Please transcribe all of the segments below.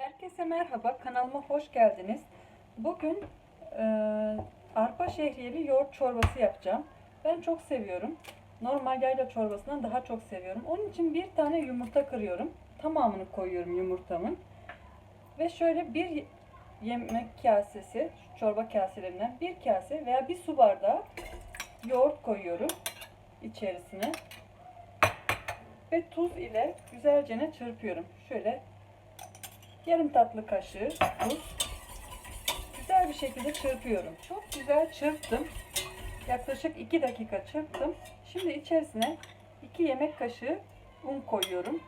Herkese merhaba, kanalıma hoş geldiniz. Bugün e, arpa şehriyeli yoğurt çorbası yapacağım. Ben çok seviyorum. Normal yayla çorbasından daha çok seviyorum. Onun için bir tane yumurta kırıyorum. Tamamını koyuyorum yumurtamın. Ve şöyle bir yemek kasesi, çorba kaselerinden bir kase veya bir su bardağı yoğurt koyuyorum içerisine. Ve tuz ile güzelce çırpıyorum. Şöyle yarım tatlı kaşığı tuz. Güzel bir şekilde çırpıyorum. Çok güzel çırptım. Yaklaşık 2 dakika çırptım. Şimdi içerisine 2 yemek kaşığı un koyuyorum.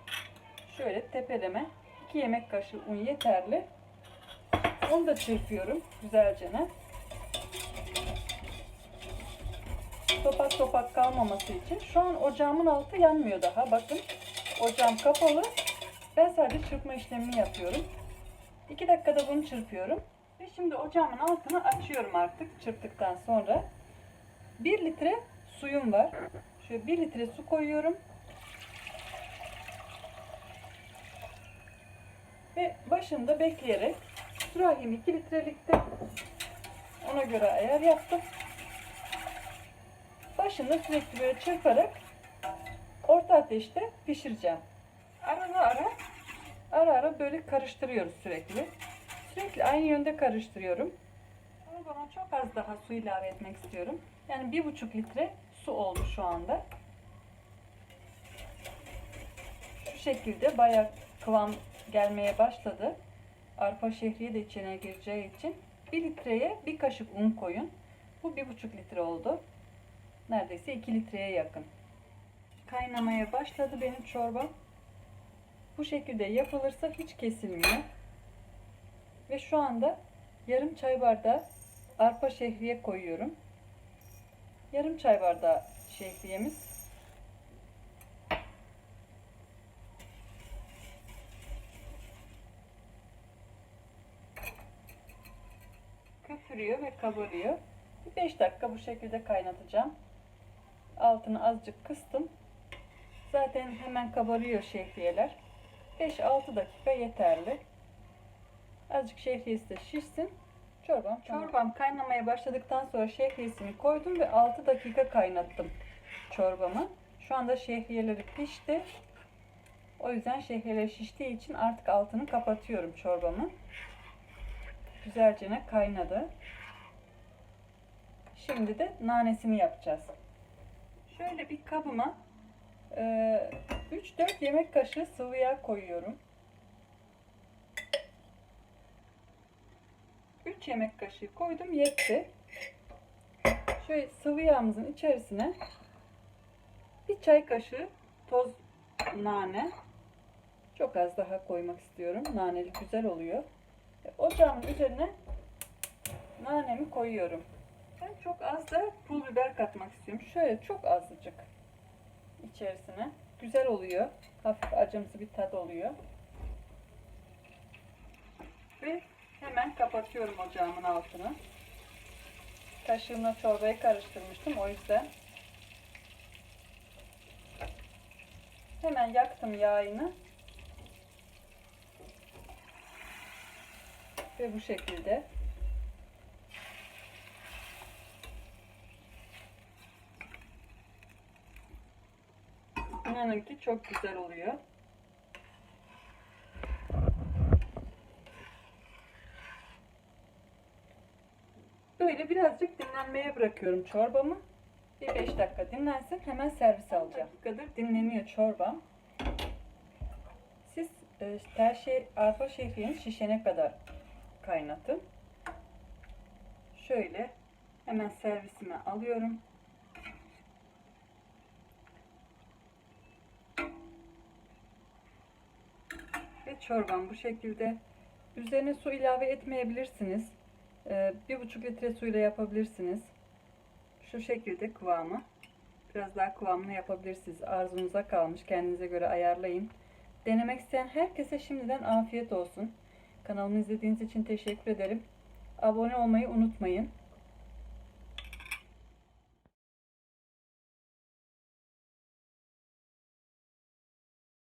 Şöyle tepeleme 2 yemek kaşığı un yeterli. Onu da çırpıyorum güzelce. Topak topak kalmaması için. Şu an ocağımın altı yanmıyor daha. Bakın ocağım kapalı. Ben sadece çırpma işlemini yapıyorum. 2 dakikada bunu çırpıyorum. Ve şimdi ocağımın altını açıyorum artık çırptıktan sonra. 1 litre suyum var. Şöyle 1 litre su koyuyorum. Ve başında bekleyerek sürahim 2 litrelikte ona göre ayar yaptım. Başında sürekli böyle çırparak orta ateşte pişireceğim. Ara ara ara ara böyle karıştırıyoruz sürekli. Sürekli aynı yönde karıştırıyorum. Çorbama çok az daha su ilave etmek istiyorum. Yani bir buçuk litre su oldu şu anda. Şu şekilde bayağı kıvam gelmeye başladı. Arpa şehriye de içine gireceği için bir litreye bir kaşık un koyun. Bu bir buçuk litre oldu. Neredeyse 2 litreye yakın. Kaynamaya başladı benim çorbam. Bu şekilde yapılırsa hiç kesilmiyor. Ve şu anda yarım çay bardağı arpa şehriye koyuyorum. Yarım çay bardağı şehriyemiz. Köpürüyor ve kabarıyor. 5 dakika bu şekilde kaynatacağım. Altını azıcık kıstım. Zaten hemen kabarıyor şehriyeler. 5-6 dakika yeterli. Azıcık şehriyesi de şişsin. Çorbam, çorbam kaynamaya başladıktan sonra şehriyesini koydum ve 6 dakika kaynattım çorbamı. Şu anda şehriyeleri pişti. O yüzden şehriyeler şiştiği için artık altını kapatıyorum çorbamı. Güzelce kaynadı. Şimdi de nanesini yapacağız. Şöyle bir kabıma 3-4 yemek kaşığı sıvı yağ koyuyorum. 3 yemek kaşığı koydum yetti. Şöyle sıvı yağımızın içerisine bir çay kaşığı toz nane. Çok az daha koymak istiyorum. Naneli güzel oluyor. Ocağımın üzerine nanemi koyuyorum. Ben çok az da pul biber katmak istiyorum. Şöyle çok azıcık içerisine. Güzel oluyor. Hafif acımsı bir tat oluyor. Ve hemen kapatıyorum ocağımın altını. Kaşığımla çorbayı karıştırmıştım o yüzden. Hemen yaktım yağını. Ve bu şekilde İnanın çok güzel oluyor. Böyle birazcık dinlenmeye bırakıyorum çorbamı. Bir 5 dakika dinlensin. Hemen servis alacağım. dakikadır dinleniyor çorbam. Siz e, şey arpa şehriyenin şişene kadar kaynatın. Şöyle hemen servisime alıyorum. Ve çorbam bu şekilde. Üzerine su ilave etmeyebilirsiniz. Ee, bir buçuk litre suyla yapabilirsiniz. Şu şekilde kıvamı. Biraz daha kıvamlı yapabilirsiniz. Arzunuza kalmış. Kendinize göre ayarlayın. Denemek isteyen herkese şimdiden afiyet olsun. Kanalımı izlediğiniz için teşekkür ederim. Abone olmayı unutmayın.